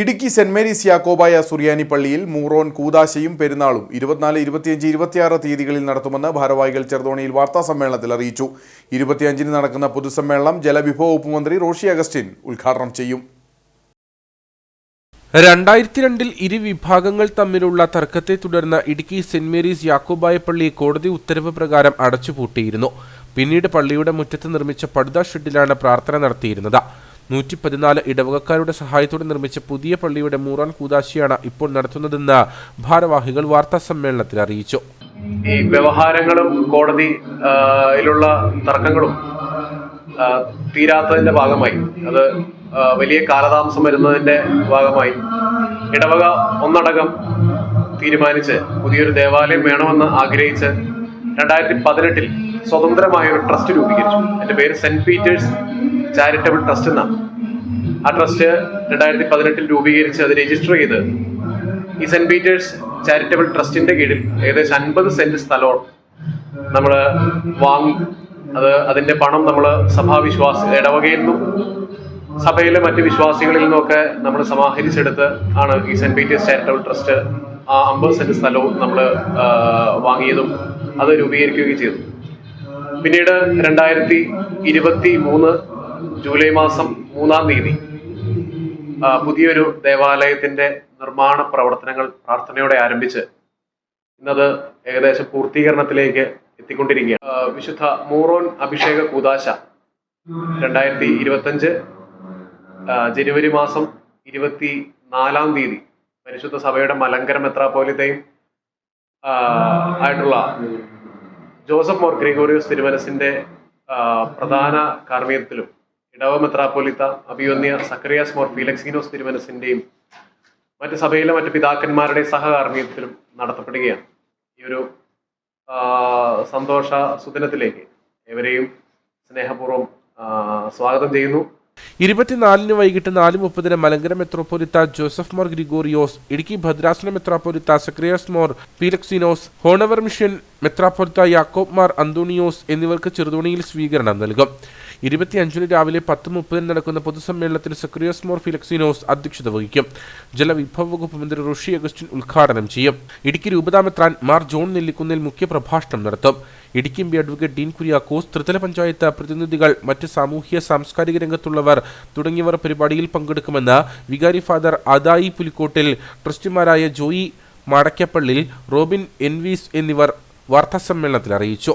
Idukki saint Mary's Yakobaya സുറിയാനി പള്ളിയിൽ മൂറോൻ കൂതാശയും പെരുന്നാളും ഇരുപത്തിനാല് ഇരുപത്തിയഞ്ച് ഇരുപത്തിയാറ് തീയതികളിൽ നടത്തുമെന്ന് ഭാരവാഹികൾ ചെറുതോണിയിൽ വാർത്താ സമ്മേളനത്തിൽ അറിയിച്ചു. ഇരുപത്തിയഞ്ചിന് നടക്കുന്ന പൊതുസമ്മേളനം ജലവിഭവ വകുപ്പ് മന്ത്രി റോഷി അഗസ്റ്റിൻ ഉദ്ഘാടനം ചെയ്യും. രണ്ടായിരത്തി രണ്ടിൽ ഇരുവിഭാഗങ്ങൾ തമ്മിലുള്ള തർക്കത്തെ തുടർന്ന് ഇടുക്കി സെന്റ് മേരീസ് യാക്കോബായ പള്ളി കോടതി ഉത്തരവ് പ്രകാരം അടച്ചുപൂട്ടിയിരുന്നു. പിന്നീട് പള്ളിയുടെ മുറ്റത്ത് നിർമ്മിച്ച പടുത ഷെഡിലാണ് പ്രാർത്ഥന നടത്തിയിരുന്നത്. നൂറ്റി പതിനാല് ഇടവകക്കാരുടെ സഹായത്തോടെ നിർമ്മിച്ച പുതിയ പള്ളിയുടെ മൂറാൻ കൂതാശിയാണ് ഇപ്പോൾ നടത്തുന്നതെന്ന് ഭാരവാഹികൾ വാർത്താ സമ്മേളനത്തിൽ അറിയിച്ചു. ഈ വ്യവഹാരങ്ങളും കോടതിയിലുള്ള തർക്കങ്ങളും തീരാത്തതിന്റെ ഭാഗമായി. അത് വലിയ കാലതാമസം വരുന്നതിന്റെ ഭാഗമായി. ഇടവക ഒന്നടങ്കം തീരുമാനിച്ച് പുതിയൊരു ദേവാലയം വേണമെന്ന് ആഗ്രഹിച്ച് രണ്ടായിരത്തി പതിനെട്ടിൽ സ്വതന്ത്രമായ ഒരു ട്രസ്റ്റ് രൂപീകരിച്ചു. എന്റെ പേര് സെന്റ് പീറ്റേഴ്സ് ചാരിറ്റബിൾ ട്രസ്റ്റ് എന്നാണ് ആ ട്രസ്റ്റ് രണ്ടായിരത്തി പതിനെട്ടിൽ രൂപീകരിച്ച് അത് രജിസ്റ്റർ ചെയ്ത് ഈ സെന്റ് പീറ്റേഴ്സ് ചാരിറ്റബിൾ ട്രസ്റ്റിന്റെ കീഴിൽ ഏകദേശം അൻപത് സെന്റ് സ്ഥലവും നമ്മൾ വാങ്ങി. അത് അതിന്റെ പണം നമ്മൾ സഭാവിശ്വാസ ഇടവകയിൽ നിന്നും സഭയിലെ മറ്റ് വിശ്വാസികളിൽ നിന്നൊക്കെ നമ്മൾ സമാഹരിച്ചെടുത്ത് ആണ് ഈ സെന്റ് പീറ്റേഴ്സ് ചാരിറ്റബിൾ ട്രസ്റ്റ് ആ അമ്പത് സെന്റ് സ്ഥലവും നമ്മൾ വാങ്ങിയതും അത് രൂപീകരിക്കുകയും ചെയ്തു. പിന്നീട് രണ്ടായിരത്തി ഇരുപത്തി മൂന്ന് ജൂലൈ മാസം മൂന്നാം തീയതി പുതിയൊരു ദേവാലയത്തിന്റെ നിർമ്മാണ പ്രവർത്തനങ്ങൾ പ്രാർത്ഥനയോടെ ആരംഭിച്ച് ഇന്നത് ഏകദേശം പൂർത്തീകരണത്തിലേക്ക് എത്തിക്കൊണ്ടിരിക്കുകയാണ്. വിശുദ്ധ മൂറോൻ അഭിഷേക കൂതാശ രണ്ടായിരത്തി ഇരുപത്തഞ്ച് ജനുവരി മാസം ഇരുപത്തി നാലാം തീയതി പരിശുദ്ധ സഭയുടെ മലങ്കര മെത്രാപോലിത്തെയും ആയിട്ടുള്ള ജോസഫ് മോർ ഗ്രിഗോറിയോസ് തിരുമനസിന്റെ പ്രധാന കാർമ്മികത്തിലും ഇടവ മെത്രാപ്പൊലിത്ത അഭിയോന്യ സക്രിയാസ് മോർ ഫിലക്സീനോസ് തിരുമനസിന്റെയും മറ്റ് സഭയിലെ മറ്റ് പിതാക്കന്മാരുടെ സഹകാർമ്മികത്തിലും നടത്തപ്പെടുകയാണ്. ഈ ഒരു സന്തോഷ സുദിനത്തിലേക്ക് ഏവരെയും സ്നേഹപൂർവം സ്വാഗതം ചെയ്യുന്നു. ഇരുപത്തിനാലിന് വൈകിട്ട് നാല് മുപ്പതിന് മലങ്കര മെത്രോപൊലിത്ത ജോസഫ് മോർ ഗ്രിഗോറിയോസ് ഇടുക്കി ഭദ്രാസന മെത്രാപ്പൊലിത്ത സക്രിയാസ് മോർ പീലക്സിനോസ് ഹോണവർ മിഷൻ മെത്രാപ്പൊലിത്ത യാക്കോബ് മാർ അന്തോണിയോസ് എന്നിവർക്ക് ചെറുതോണിയിൽ സ്വീകരണം നൽകും. ഇരുപത്തിയഞ്ചിന് രാവിലെ പത്ത് മുപ്പതിന് നടക്കുന്ന പൊതുസമ്മേളനത്തിൽ സക്രിയസ് മോർ ഫിലക്സിനോസ് അധ്യക്ഷത വഹിക്കും. ജലവിഭവ വകുപ്പ് മന്ത്രി ഋഷി അഗസ്റ്റിൻ ഉദ്ഘാടനം ചെയ്യും. ഇടുക്കി രൂപതാമെത്രാൻ മാർ ജോൺ നെല്ലിക്കുന്നിൽ മുഖ്യപ്രഭാഷണം നടത്തും. ഇടുക്കി ബി അഡ്വക്കേറ്റ് ഡീൻ കുര്യാക്കോസ് ത്രിതല പഞ്ചായത്ത് പ്രതിനിധികൾ മറ്റ് സാമൂഹ്യ സാംസ്കാരിക രംഗത്തുള്ളവർ തുടങ്ങിയവർ പരിപാടിയിൽ പങ്കെടുക്കുമെന്ന് വികാരി ഫാദർ അദായി പുലിക്കോട്ടിൽ ട്രസ്റ്റിമാരായ ജോയി മാടക്കപ്പള്ളിൽ റോബിൻ എൻവീസ് എന്നിവർ വാർത്താസമ്മേളനത്തിൽ അറിയിച്ചു.